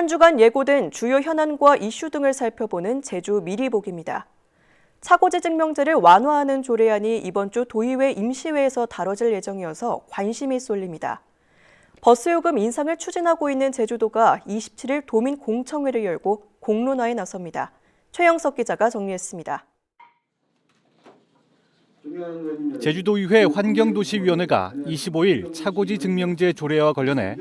한 주간 예고된 주요 현안과 이슈 등을 살펴보는 제주 미리보기입니다. 차고지 증명제를 완화하는 조례안이 이번 주 도의회 임시회에서 다뤄질 예정이어서 관심이 쏠립니다. 버스 요금 인상을 추진하고 있는 제주도가 27일 도민 공청회를 열고 공론화에 나섭니다. 최영석 기자가 정리했습니다. 제주도의회 환경도시위원회가 25일 차고지 증명제 조례와 관련해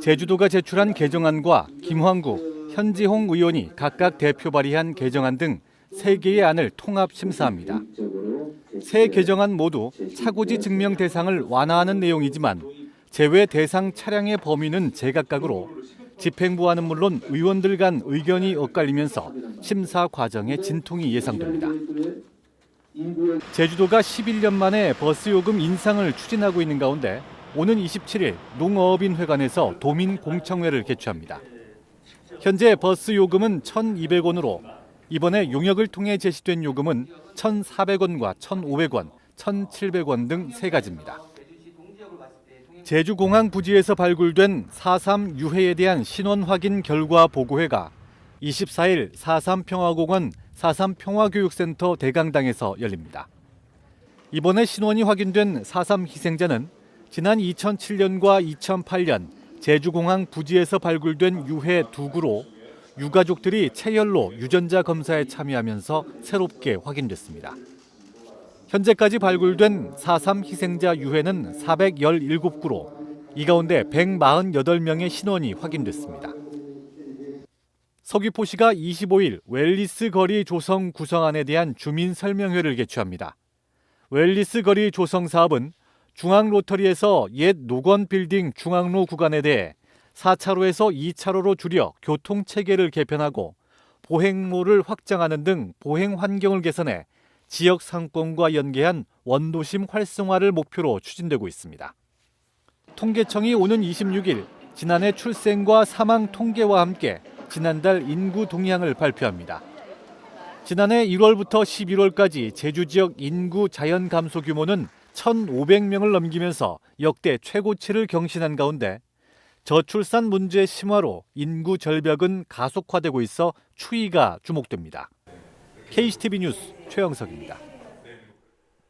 제주도가 제출한 개정안과 김황국, 현지홍 의원이 각각 대표 발의한 개정안 등 3개의 안을 통합 심사합니다. 세 개정안 모두 차고지 증명 대상을 완화하는 내용이지만 제외 대상 차량의 범위는 제각각으로 집행부와는 물론 의원들 간 의견이 엇갈리면서 심사 과정에 진통이 예상됩니다. 제주도가 11년 만에 버스 요금 인상을 추진하고 있는 가운데 오는 27일 농어업인 회관에서 도민 공청회를 개최합니다. 현재 버스 요금은 1,200원으로 이번에 용역을 통해 제시된 요금은 1,400원과 1,500원, 1,700원 등 세 가지입니다. 제주공항 부지에서 발굴된 4.3 유해에 대한 신원 확인 결과 보고회가 24일 4.3 평화공원 4.3 평화교육센터 대강당에서 열립니다. 이번에 신원이 확인된 4.3 희생자는 지난 2007년과 2008년 제주공항 부지에서 발굴된 유해 두 구로 유가족들이 체열로 유전자 검사에 참여하면서 새롭게 확인됐습니다. 현재까지 발굴된 4.3 희생자 유해는 417구로 이 가운데 148명의 신원이 확인됐습니다. 서귀포시가 25일 웰리스 거리 조성 구성안에 대한 주민 설명회를 개최합니다. 웰리스 거리 조성 사업은 중앙 로터리에서 옛 노건 빌딩 중앙로 구간에 대해 4차로에서 2차로로 줄여 교통 체계를 개편하고 보행로를 확장하는 등 보행 환경을 개선해 지역 상권과 연계한 원도심 활성화를 목표로 추진되고 있습니다. 통계청이 오는 26일 지난해 출생과 사망 통계와 함께 지난달 인구 동향을 발표합니다. 지난해 1월부터 11월까지 제주 지역 인구 자연 감소 규모는 1,500명을 넘기면서 역대 최고치를 경신한 가운데 저출산 문제 심화로 인구 절벽은 가속화되고 있어 추이가 주목됩니다. KCTV 뉴스 최영석입니다.